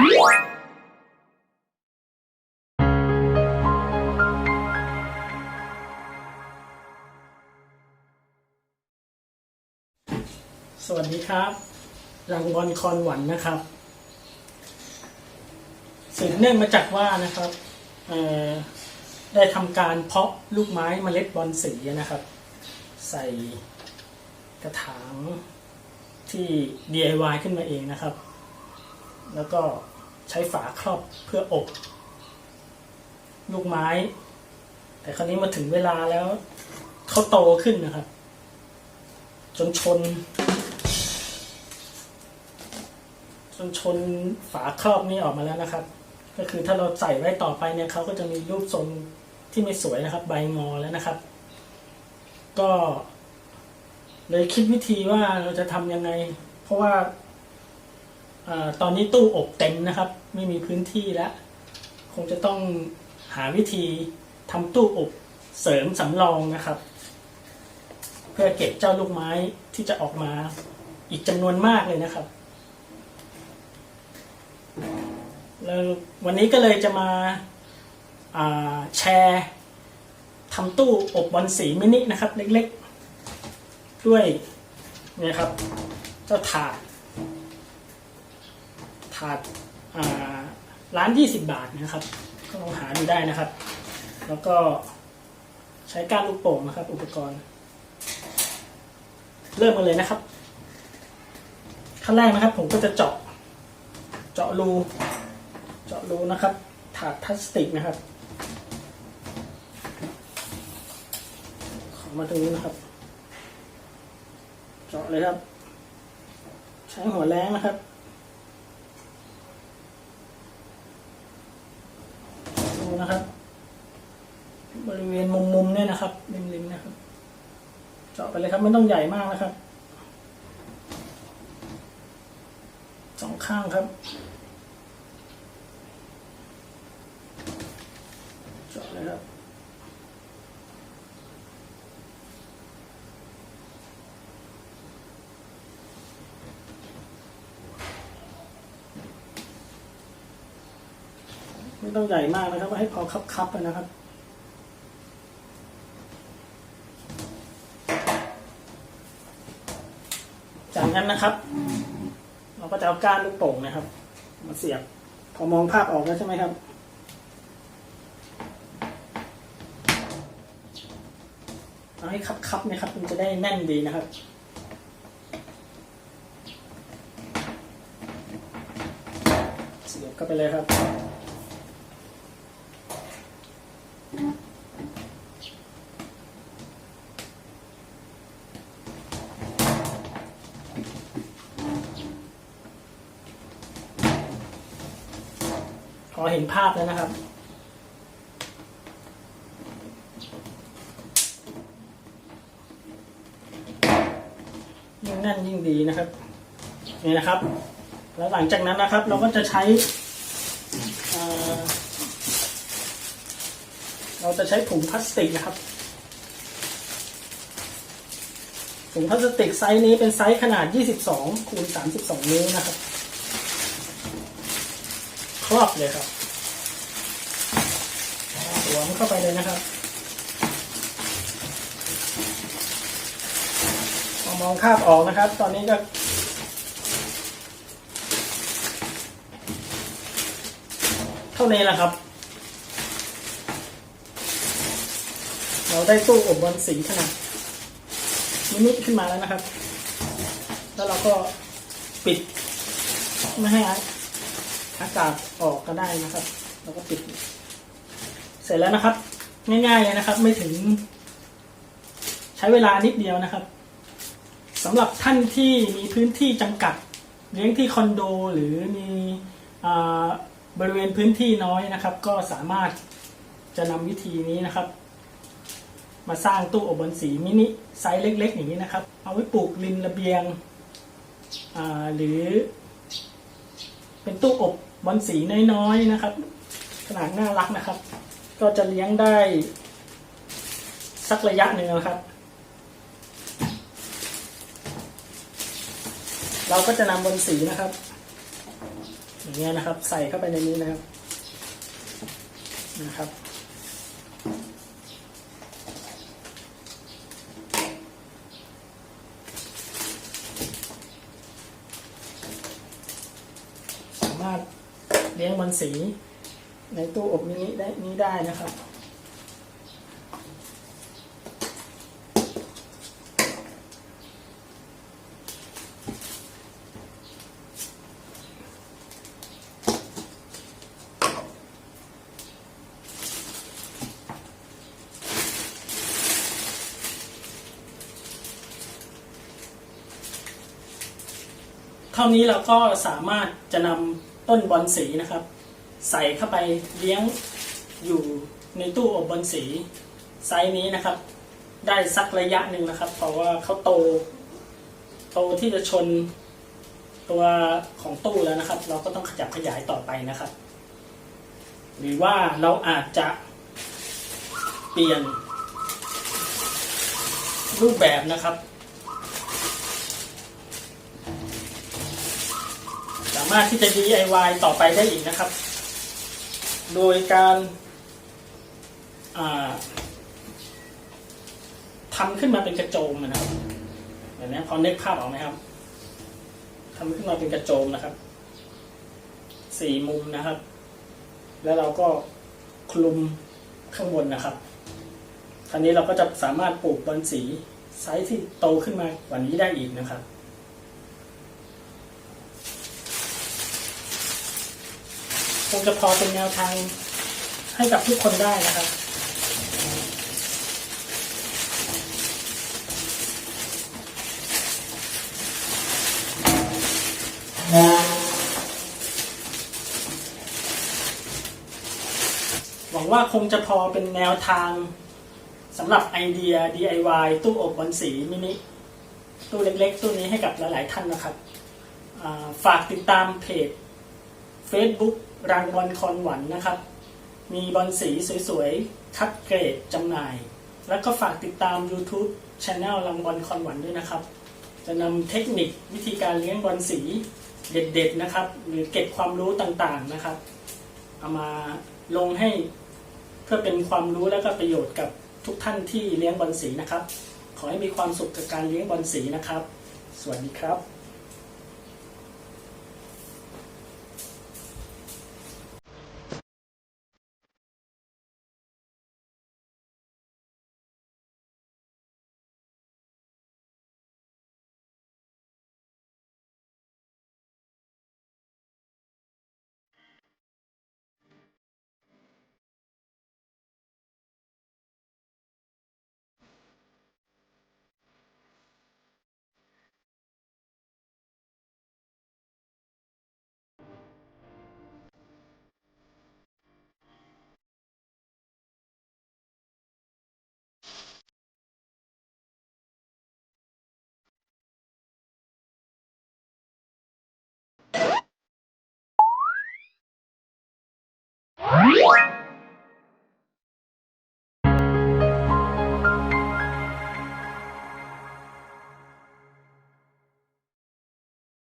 สวัสดีครับรางบอลคอนหวันนะครับสืบเนื่องมาจากว่านะครับได้ทำการเพาะลูกไม้เมล็ดบอลสีนะครับ ใส่กระถางที่ DIY ขึ้นมาเองนะครับ แล้วก็ ใช้ฝาครอบเพื่ออบลูกไม้ แต่คราวนี้มาถึงเวลาแล้วเขาโตขึ้นนะครับ จนชน จนชนฝาครอบนี้ออกมาแล้วนะครับ ก็คือถ้าเราใส่ไว้ต่อไปเนี่ยเขาก็จะมีรูปทรงที่ไม่สวยนะครับ ใบงอแล้วนะครับ ก็ เลยคิดวิธีว่าเราจะทำยังไง เพราะว่า อตอนนี้ตู้อบเต็มนะครับ ไม่มีพื้นที่แล้ว คงจะต้องหาวิธีทำตู้อบเสริมสำรองนะครับ เพื่อเก็บเจ้าลูกไม้ที่จะออกมาอีกจำนวนมากเลยนะครับแล้ววันนี้ก็เลยจะมาาแชร์ทำตู้อบบอลสีมินินะครับ เล็กๆ ด้วยเนี่ยครับ เจ้าถาด ถาดอ่าร้าน20บบาทนะครับ ก็ลองหาดูได้นะครับ แล้วก็ใช้กานลูกโป่งนะครับ อุปกรณ์ เริ่มกันเลยนะครับ ขั้นแรกนะครับ ผมก็จะเจาะ เจาะรู เจาะรูนะครับ ถาดพลาสติกนะครับขอมาตรงนี้นะครับ เจาะเลยครับ ใช้หัวแรงนะครับ นะครับ บริเวณมุมมุมเนี่ยนะครับริมๆนะครับ เจาะไปเลยครับไม่ต้องใหญ่มากนะครับสองข้างครับ เจาะเลยครับ ไม่ต้องใหญ่มากนะครับให้พอคับๆนะครับจากนั้นนะครับ เราก็จะเอาก้านลูกโป่งนะครับ มาเสียบ พอมองภาพออกแล้วใช่ไหมครับ เอาให้คับๆนะครับ มันจะได้แน่นดีนะครับเสียบเข้าไปเลยครับ อเห็นภาพแล้วนะครับ ยิ่งแน่นยิ่งดีนะครับ นี่นะครับ แล้วหลังจากนั้นนะครับ เราก็จะใช้เเราจะใช้ถุงพลาสติกนะครับถุงพลาสติกไซส์นี้เป็นไซส์ขนาด 22 คูณ 32 นิ้วนะครับ ครอบเลยครับสวมเข้าไปเลยนะครับพอมองคาบออกนะครับ ตอนนี้ก็เท่านี้แหละครับ เราได้ตู้อบบอลสีขนาดมินิขึ้นมาแล้วนะครับ แล้วเราก็ปิด ไม่ให้ อากาศออกก็ได้นะครับเราก็ปิด เสร็จแล้วนะครับ ง่ายๆเลยนะครับ ไม่ถึง ใช้เวลานิดเดียวนะครับสำหรับท่านที่มีพื้นที่จำกัด เลี้ยงที่คอนโด หรือมีอบริเวณพื้นที่น้อยนะครับ ก็สามารถจะนำวิธีนี้นะครับ มาสร้างตู้อบบอลสีมินิไซส์เล็ก ๆ อย่างนี้นะครับ เอาไว้ปลูกริมระเบียงหรือเป็นตู้อบ บอลสีน้อยๆนะครับ ขนาดน่ารักนะครับ ก็จะเลี้ยงได้ สักระยะหนึ่งนะครับ เราก็จะนำบอลสีนะครับ อย่างเงี้ยนะครับ ใส่เข้าไปในนี้นะครับนะครับสามารถ เลี้ยงบอลสี ในตู้อบมินิได้นี้ได้นะครับเท่านี้เราก็สามารถจะนำ ต้นบอลสีนะครับ ใส่เข้าไปเลี้ยงอยู่ในตู้อบบอลสีไซส์นี้นะครับ ได้สักระยะหนึ่งนะครับ เพราะว่าเขาโต โตที่จะชนตัวของตู้แล้วนะครับ เราก็ต้องขยับขยายต่อไปนะครับ หรือว่าเราอาจจะเปลี่ยนรูปแบบนะครับามารถที่จะ DIY ต่อไปได้อีกนะครับ โดยการาทำขึ้นมาเป็นกระโจมนะครับแบบนี้พอนึกภาพออกไหมครับทำขึ้นมาเป็นกระโจมนะครับ สี่มุมนะครับ แล้วเราก็คลุมข้างบนนะครับคราวนี้เราก็จะสามารถปลูกบอลสีไซส์ที่โตขึ้นมากว่านี้ได้อีกนะครับ คงจะพอเป็นแนวทางให้กับทุกคนได้นะครับ หวังว่าคงจะพอเป็นแนวทางสำหรับไอเดีย DIY ตู้อบบอลสีมินิตู้เล็กๆ ตู้นี้ให้กับหลายๆท่านนะครับ ฝากติดตามเพจ Facebook รังบอลคอนหวันนะครับ มีบอลสีสวยๆ คัดเกรดจำหน่าย แล้วก็ฝากติดตาม YouTube Channel รังบอลคอนหวันด้วยนะครับ จะนำเทคนิควิธีการเลี้ยงบอลสีเด็ดๆนะครับ หรือเก็บความรู้ต่างๆนะครับ เอามาลงให้เพื่อเป็นความรู้และก็ประโยชน์กับทุกท่านที่เลี้ยงบอลสีนะครับ ขอให้มีความสุขกับการเลี้ยงบอลสีนะครับ สวัสดีครับ Música